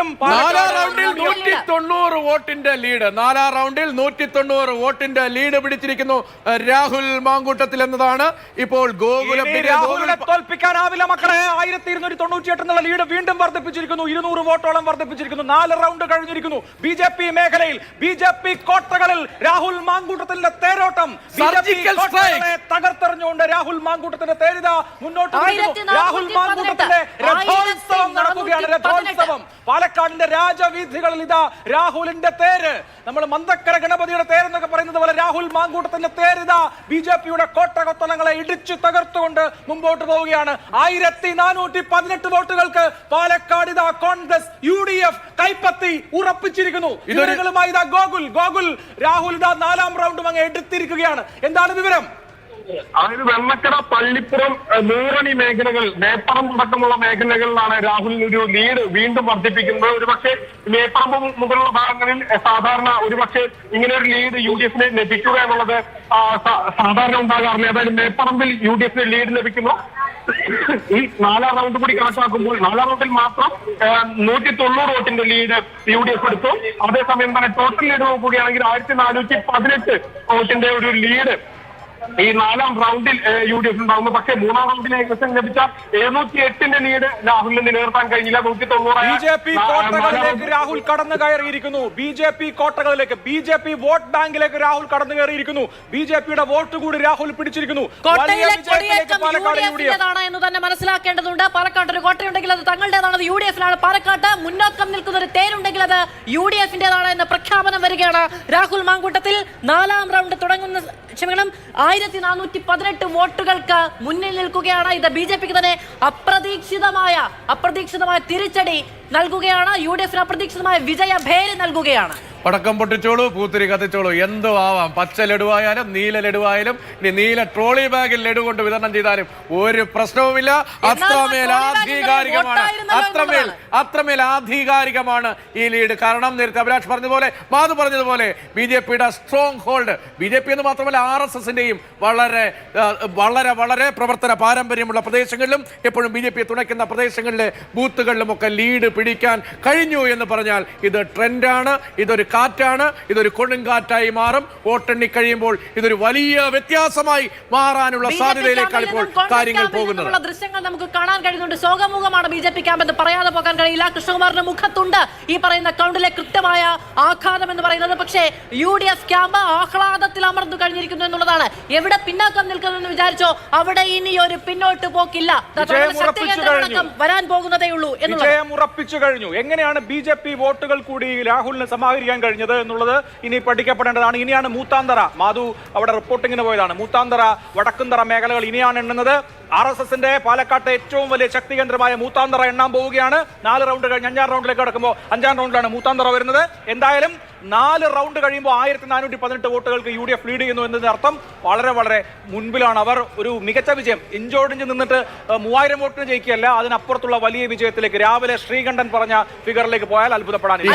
നാലാം റൗണ്ടിൽ നൂറ്റി തൊണ്ണൂറ് വോട്ടിന്റെ ലീഡ് നാലാം റൗണ്ടിൽ നൂറ്റി തൊണ്ണൂറ് വോട്ടിന്റെ ലീഡ് പിടിച്ചിരിക്കുന്നു രാഹുൽ മാങ്കൂട്ടത്തിൽ എന്നതാണ്. ഇപ്പോൾ ഗോകുലം തോൽപ്പിക്കാനാവില്ല മക്കളെ ആയിരത്തി ഇരുന്നൂറ്റി തൊണ്ണൂറ്റി എട്ട് എന്നുള്ള ലീഡ് വീണ്ടും വർദ്ധിപ്പിച്ചിരിക്കുന്നു. ഇരുന്നൂറ് വോട്ടോളം വർദ്ധിപ്പിച്ചിരിക്കുന്നു. നാല് റൗണ്ട് കഴിഞ്ഞിരിക്കുന്നു. ബി ജെ പി മേഖലയിൽ ബി ജെ പി കോട്ടകളിൽ രാഹുൽ മാങ്കൂട്ടത്തിന്റെ തേരോട്ടം. തകർത്തെറിഞ്ഞുകൊണ്ട് രാഹുൽ മാങ്കൂട്ടത്തിന്റെ തേരിത മുന്നോട്ട് രാഹുൽ മാങ്കൂട്ടത്തിന്റെ രഥോത്സവം രഥോത്സവം പാലക്കാടിന്റെ രാജവീഥികളിൽ ഇതാ രാഹുലിന്റെ തേര് നമ്മൾ മന്ദക്കര ഗണപതിയുടെ തേരെന്നൊക്കെ പറയുന്നത് പോലെ രാഹുൽ മാങ്കൂട്ടത്തിന്റെ തേരിതാ ബി ജെ പിയുടെ കോട്ടകൊത്തലങ്ങളെ ഇടിച്ചു തകർത്തുകൊണ്ട് മുമ്പോട്ട് പോവുകയാണ്. ആയിരത്തി നാനൂറ്റി പതിനെട്ട് വോട്ടുകൾക്ക് പാലക്കാട് ഇതാ കോൺഗ്രസ് യു ഡി എഫ് കൈപ്പത്തി ഉറപ്പിച്ചിരിക്കുന്നു. വിവരങ്ങളുമായി ഇതാ ഗോകുൽ ഗോകുൽ രാഹുൽ ഇതാ നാലാം റൗണ്ടും അങ്ങ് എടുത്തിരിക്കുകയാണ്. എന്താണ് വിവരം? അതായത് വെള്ളക്കട പള്ളിപ്പുറം നൂറണി മേഖലകൾ മേപ്പറം അടക്കമുള്ള മേഖലകളിലാണ് രാഹുൽ ഒരു ലീഡ് വീണ്ടും വർദ്ധിപ്പിക്കുന്നത്. ഒരുപക്ഷെ മേപ്പറമ്പ് മുതലുള്ള ഭാഗങ്ങളിൽ സാധാരണ ഒരുപക്ഷെ ഇങ്ങനെ ഒരു ലീഡ് യു ഡി എഫിന് ലഭിക്കുക എന്നുള്ളത് സാധാരണ ഉണ്ടാകാറില്ല. അതായത് മേപ്പറമ്പിൽ യു ഡി എഫിന് ലീഡ് ലഭിക്കുന്നു. ഈ നാലാം റൗണ്ട് കൂടി കണക്കാക്കുമ്പോൾ നാലാം റൗണ്ടിൽ മാത്രം നൂറ്റി തൊണ്ണൂറ് വോട്ടിന്റെ ലീഡ് യു ഡി എഫ് എടുത്തു. അതേസമയം തന്നെ ടോട്ടൽ ലീഡ് നോക്കുകയാണെങ്കിൽ ആയിരത്തി നാനൂറ്റി പതിനെട്ട് വോട്ടിന്റെ ഒരു ലീഡ് ഈ നാലാം റൗണ്ടിൽ യു ഡി എഫ് ഉണ്ടാവുന്നു. പക്ഷേ മൂന്നാം റൗണ്ടിൽ ഏകദേശം ലഭിച്ച എഴുന്നൂറ്റി എട്ടിന്റെ ലീഡ് രാഹുലിന് നിലനിർത്താൻ കഴിഞ്ഞില്ല. നൂറ്റി ബി ജെ പി കോട്ടകളിലേക്ക് രാഹുൽ കടന്നു കയറിയിരിക്കുന്നു. ബി ജെ പി കോട്ടകളിലേക്ക് ബി ജെ പി വോട്ട് ബാങ്കിലേക്ക് രാഹുൽ കടന്നു കയറിയിരിക്കുന്നു. ബി ജെ പിയുടെ വോട്ട് കൂടി രാഹുൽ പിടിച്ചിരിക്കുന്നു. എന്ന് തന്നെ മനസ്സിലാക്കേണ്ടതുണ്ട്. പാലക്കാട് ഒരു കോട്ടയുണ്ടെങ്കിൽ അത് തങ്ങളുടേതാണ് യു ഡി എഫിനാണ് പാലക്കാട്ട് മുന്നോക്കം നിൽക്കുന്ന ഒരു തേരുണ്ടെങ്കിൽ അത് യു ഡി എഫിന്റേതാണ് എന്ന പ്രഖ്യാപനം വരികയാണ് രാഹുൽ മാങ്കൂട്ടത്തിൽ. നാലാം റൗണ്ട് തുടങ്ങുന്ന ക്ഷമിക്കണം ആയിരത്തി നാനൂറ്റി പതിനെട്ട് വോട്ടുകൾക്ക് മുന്നിൽ നിൽക്കുകയാണ് ഇത്. ബി ജെ പിക്ക് തന്നെ അപ്രതീക്ഷിതമായ അപ്രതീക്ഷിതമായ തിരിച്ചടി നൽകുകയാണ്. യു ഡി എഫിന് അപ്രതീക്ഷിതമായ വിജയഭേരി നൽകുകയാണ്. പടക്കം പൊട്ടിച്ചോളൂ പൂത്തിരി കത്തിച്ചോളൂ. എന്തോ ആവാം. പച്ച ലഡുവായാലും നീല ലഡുവായാലും ഇനി നീല ട്രോളി ബാഗിൽ ലഡു കൊണ്ട് വിതരണം ചെയ്താലും ഒരു പ്രശ്നവുമില്ല. അത്രമേൽ ആധികാരികമാണ്. അത്രമേൽ അത്രമേൽ ആധികാരികമാണ് ഈ ലീഡ്. കാരണം നേരത്തെ അഭിലാഷ് പറഞ്ഞതുപോലെ മാധു പറഞ്ഞതുപോലെ ബി ജെ പിയുടെ strong hold B J P എന്ന് മാത്രമല്ല ആർ എസ് എസിന്റെയും വളരെ വളരെ വളരെ പ്രവർത്തന പാരമ്പര്യമുള്ള പ്രദേശങ്ങളിലും എപ്പോഴും ബി ജെ പി തുണയ്ക്കുന്ന പ്രദേശങ്ങളിലെ ബൂത്തുകളിലും ഒക്കെ ലീഡ് പിടിക്കാൻ കഴിഞ്ഞു എന്ന് പറഞ്ഞാൽ ഇത് ട്രെൻഡാണ്. ഇതൊരു കാറ്റാണ്. ഇതൊരു കൊടുങ്കാറ്റായി മാറും. വോട്ടെണ്ണി കഴിയുമ്പോൾ ഇതൊരു വലിയ വ്യത്യാസമായി മാറാനുള്ള സാധ്യതയിലേക്കാണ് ഇപ്പോൾ കാര്യങ്ങൾ പോകുന്നത്. ദൃശ്യങ്ങൾ നമുക്ക് കാണാൻ കഴിയുന്നുണ്ട്. ശോകമുഖമാണ് ബി ജെ പി ക്യാമ്പ് എന്ന് പറയാതെ പോകാൻ കഴിയില്ല. കൃഷ്ണകുമാറിന്റെ മുഖത്തുണ്ട് ഈ പറയുന്ന കൗണ്ടിലെ കൃത്യമായ ആഘാതം എന്ന് പറയുന്നത്. പക്ഷേ യു ഡി എഫ് ക്യാമ്പ് ആഹ്ലാദത്തിൽ അമർന്നു കഴിഞ്ഞിരിക്കുന്നു എന്നുള്ളതാണ്. എവിടെ പിന്നാക്കം നിൽക്കുന്നു എന്ന് വിചാരിച്ചോ അവിടെ ഇനി ഒരു പിന്നോട്ട് പോക്കില്ല. വരാൻ പോകുന്നതേ ഉള്ളൂ എന്നുള്ളത്. ഉറപ്പിച്ചു കഴിഞ്ഞു. എങ്ങനെയാണ് ബി ജെ പി വോട്ടുകൾ കൂടി രാഹുലിന് സമാഹരിക്കാൻ കഴിഞ്ഞത് എന്നുള്ളത് ഇനി പഠിക്കപ്പെടേണ്ടതാണ്. ഇനിയാണ് മൂത്താന്തറ. മാധു അവിടെ റിപ്പോർട്ടിങ്ങിന് പോയതാണ്. മൂത്താന്തറ വടക്കുന്തറ മേഖലകൾ ഇനിയാണ് എണ്ണുന്നത്. ആർ എസ് എസിന്റെ പാലക്കാട്ടെ ഏറ്റവും വലിയ ശക്തി കേന്ദ്രമായ മൂത്താന്തറ എണ്ണാൻ പോവുകയാണ്. നാല് റൗണ്ട് കഴിഞ്ഞ് അഞ്ചാം റൗണ്ടിലേക്ക് കടക്കുമ്പോൾ അഞ്ചാം റൗണ്ടിലാണ് മൂത്താന്തറ വരുന്നത്. എന്തായാലും നാല് റൗണ്ട് കഴിയുമ്പോൾ ആയിരത്തി നാനൂറ്റി പതിനെട്ട് വോട്ടുകൾക്ക് യു ഡി എഫ് ലീഡ് ചെയ്യുന്നു എന്നതിന്റെ അർത്ഥം വളരെ വളരെ മുൻപിലാണ് അവർ ഒരു മികച്ച വിജയം. ഇഞ്ചോടിഞ്ച് നിന്നിട്ട് മൂവായിരം വോട്ടിന് ജയിക്കുകയല്ല അതിനപ്പുറത്തുള്ള വലിയ വിജയത്തിലേക്ക് രാവിലെ ശ്രീകണ്ഠൻ പറഞ്ഞ ഫിഗറിലേക്ക് പോയാൽ അത്ഭുതപ്പെടാനില്ല.